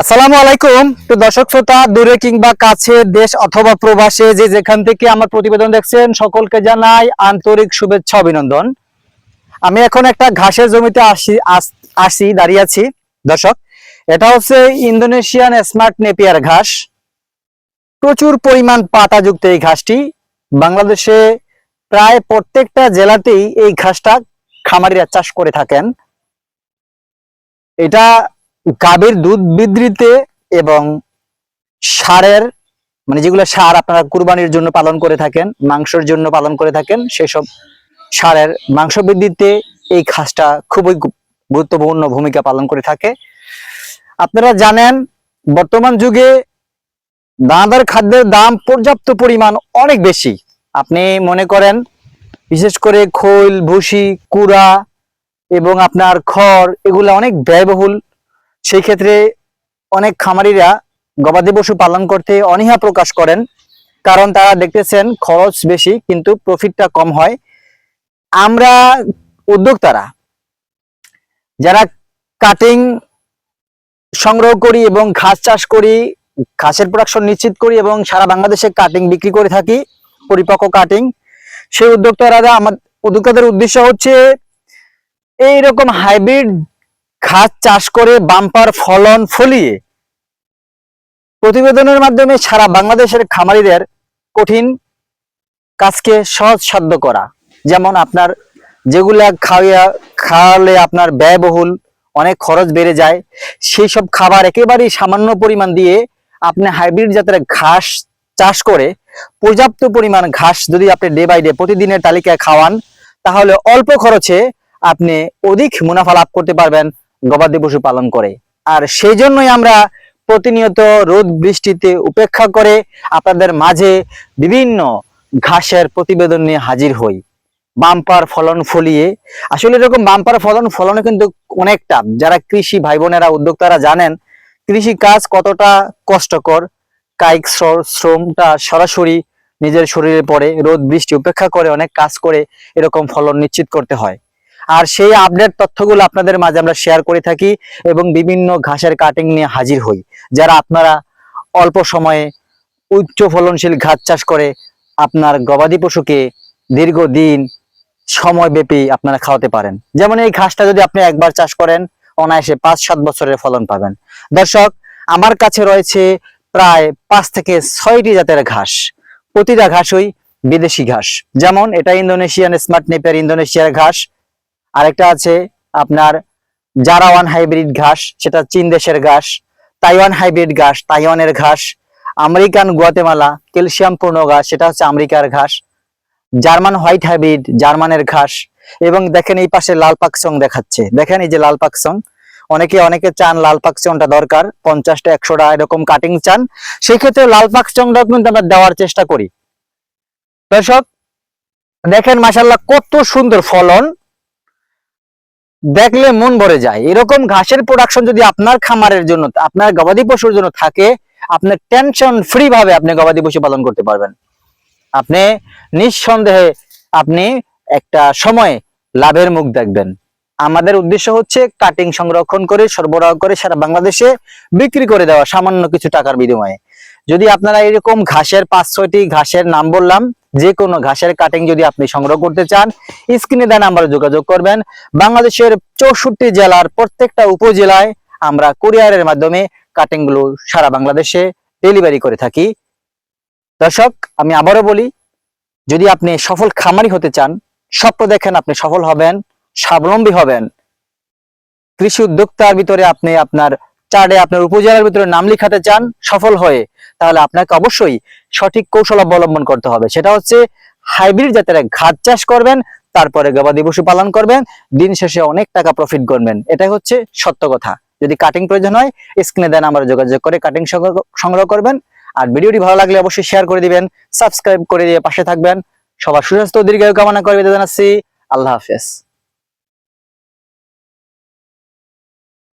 আসসালামু আলাইকুম। তো দর্শক শ্রোতা, দূরে কিংবা কাছে, দেশ অথবা প্রবাসে যে যেখান থেকে আমার প্রতিবেদন দেখছেন, সকলকে জানাই আন্তরিক শুভেচ্ছা, অভিনন্দন। আমি এখন একটা ঘাসের জমিতে আসি আসি দাঁড়িয়ে আছি। দর্শক, এটা হচ্ছে ইন্দোনেশিয়ান স্মার্ট নেপিয়ার ঘাস। প্রচুর পরিমাণ পাতাযুক্ত এই ঘাসটি। বাংলাদেশে প্রায় প্রত্যেকটা জেলাতেই এই ঘাসটা খামারিরা চাষ করে থাকেন। এটা গাভীর দুধ বৃদ্ধিতে এবং সারের মানে যেগুলো সার আপনারা কুরবানির জন্য পালন করে থাকেন, মাংসের জন্য পালন করে থাকেন, সেসব সারের মাংস বৃদ্ধিতে এই ঘাসটা খুবই গুরুত্বপূর্ণ ভূমিকা পালন করে থাকে। আপনারা জানেন, বর্তমান যুগে দানাদার খাদ্যের দাম পর্যাপ্ত পরিমাণ অনেক বেশি। আপনি মনে করেন, বিশেষ করে খৈল, ভুসি, কুড়া এবং আপনার খড়, এগুলো অনেক ব্যয়বহুল সেই ক্ষেত্রে অনেক খামারিরা গবাদি পশু পালন করতে অনীহা প্রকাশ করেন, কারণ তারা দেখতেছেন খরচ বেশি, কিন্তু প্রফিটটা কম হয়। আমরা উদ্যোক্তারা যারা কাটিং সংগ্রহ করি এবং ঘাস চাষ করি, ঘাসের প্রোডাকশন নিশ্চিত করি এবং সারা বাংলাদেশে কাটিং বিক্রি করে থাকি, পরিপক্ক কাটিং সেই উদ্যোক্তারা আমার উদ্যোক্তাদের উদ্দেশ্য হচ্ছে এইরকম হাইব্রিড ঘাস চাষ করে বাম্পার ফলন ফলিয়ে প্রতিবেদনের মাধ্যমে সারা বাংলাদেশের খামারিদের কঠিন কাজকে সহজ সাধ্য করা। যেমন আপনার যেগুলা খাওয়া খাওয়ালে আপনার ব্যয়বহুল, অনেক খরচ বেড়ে যায় সেই সব খাবার একেবারেই সামান্য পরিমাণ দিয়ে আপনি হাইব্রিড জাতের ঘাস চাষ করে পর্যাপ্ত পরিমাণ ঘাস যদি আপনি ডে বাই ডে প্রতিদিনের তালিকায় খাওয়ান, তাহলে অল্প খরচে আপনি অধিক মুনাফা লাভ করতে পারবেন। গবাদি পশু পালন করে। আর সেই জন্যই আমরা প্রতিনিয়ত রোদ বৃষ্টিতে উপেক্ষা করে আপনাদের মাঝে বিভিন্ন ঘাসের প্রতিবেদন নিয়ে হাজির হই। বাম্পার ফলন ফলিয়ে। আসলে এরকম বাম্পার ফলন ফলনে কিন্তু অনেকটা। যারা কৃষি ভাই বোনেরা উদ্যোক্তারা জানেন, কৃষি কাজ কতটা কষ্টকর, কায়িক শ্র- শ্রমটা সরাসরি নিজের শরীরে পড়ে, রোদ বৃষ্টি উপেক্ষা করে, অনেক কাজ করে এরকম ফলন নিশ্চিত করতে হয়। আর সেই আপডেট তথ্যগুলো আপনাদের মাঝে আমরা শেয়ার করে থাকি এবং বিভিন্ন ঘাসের কাটিং নিয়ে হাজির হই। যারা আপনারা অল্প সময়ে উচ্চ ফলনশীল ঘাস চাষ করে আপনার গবাদি পশুকে দীর্ঘদিন সময় সময়ব্যাপী আপনারা খাওয়াতে পারেন। যেমন এই ঘাসটা যদি আপনি একবার চাষ করেন, অনায়াসে পাঁচ সাত বছরের ফলন পাবেন। দর্শক, আমার কাছে রয়েছে প্রায় পাঁচ থেকে ছয়টি জাতের ঘাস। প্রতিটা ঘাসই বিদেশি ঘাস। যেমন এটা ইন্দোনেশিয়ান স্মার্ট নেপের ইন্দোনেশিয়ার ঘাস আরেকটা আছে আপনার জারাওয়ান হাইব্রিড ঘাস, সেটা চীন দেশের ঘাস, তাইওয়ান হাইব্রিড ঘাস, তাইওয়ানের ঘাস, আমেরিকান গুয়াতেমালা, ক্যালসিয়াম পূর্ণ ঘাস, সেটা হচ্ছে আমেরিকার ঘাস, জার্মান হোয়াইট হাইব্রিড, জার্মানের ঘাস, এবং দেখেন এই পাশে লাল পাকসং দেখাচ্ছে। দেখেন এই যে লাল পাকসং অনেকে অনেকে চান লাল পাকচংটা দরকার, পঞ্চাশটা, একশোটা এরকম কাটিং চান সেই ক্ষেত্রে লাল পাকচংটাও কিন্তু আমরা দেওয়ার চেষ্টা করি। দর্শক, দেখেন মাসাল্লাহ কত সুন্দর ফলন দেখলে মন ভরে যায়। এরকম ঘাসের প্রোডাকশন যদি আপনার খামারের জন্য, আপনার গবাদি পশুর জন্য থাকে, আপনি টেনশন ফ্রি ভাবে আপনি গবাদি পশু পালন করতে পারবেন। আপনি নিঃসন্দেহে আপনি একটা সময় লাভের মুখ দেখবেন। আমাদের উদ্দেশ্য হচ্ছে কাটিং সংরক্ষণ করে, সরবরাহ করে সারা বাংলাদেশে বিক্রি করে দেওয়া সামান্য কিছু টাকার বিনিময়ে। যদি আপনারা এরকম ঘাসের পাঁচ ছয়টি ঘাসের নাম বললাম যে কোনো ঘাসের কাটিং যদি আপনি সংগ্রহ করতে চান স্ক্রিনে দেন নাম্বারে যোগাযোগ করবেন। বাংলাদেশের চৌষট্টি জেলার প্রত্যেকটা উপজেলায় আমরা কুরিয়ারের মাধ্যমে কাটিংগুলো সারা বাংলাদেশে ডেলিভারি করে থাকি। দর্শক, আমি আবারও বলি, যদি আপনি সফল খামারি হতে চান, স্বপ্ন দেখেন আপনি সফল হবেন, স্বাবলম্বী হবেন। কৃষি উদ্যোক্তার ভিতরে আপনি আপনার চার্টে আপনার উপজেলার ভিতরে নাম লিখাতে চান, সফল হয়ে, তাহলে আপনাকে অবশ্যই সঠিক কৌশল অবলম্বন করতে হবে। সেটা হচ্ছে হাইব্রিড জাতের ঘাট চাষ করবেন, তারপরে গবাদি পশু পালন করবেন, দিন শেষে অনেক টাকা প্রফিট করবেন এটাই হচ্ছে সত্য কথা। যদি কাটিং প্রয়োজন হয় স্ক্রিনে দেন আমরা যোগাযোগ করে কাটিং সংগ্রহ করবেন। আর ভিডিওটি ভালো লাগলে অবশ্যই শেয়ার করে দিবেন সাবস্ক্রাইব করে দিয়ে পাশে থাকবেন। সবার সুস্বাস্থ্য দীর্ঘায়ু কামনা করে বিদায় জানাচ্ছি। আল্লাহ হাফেজ।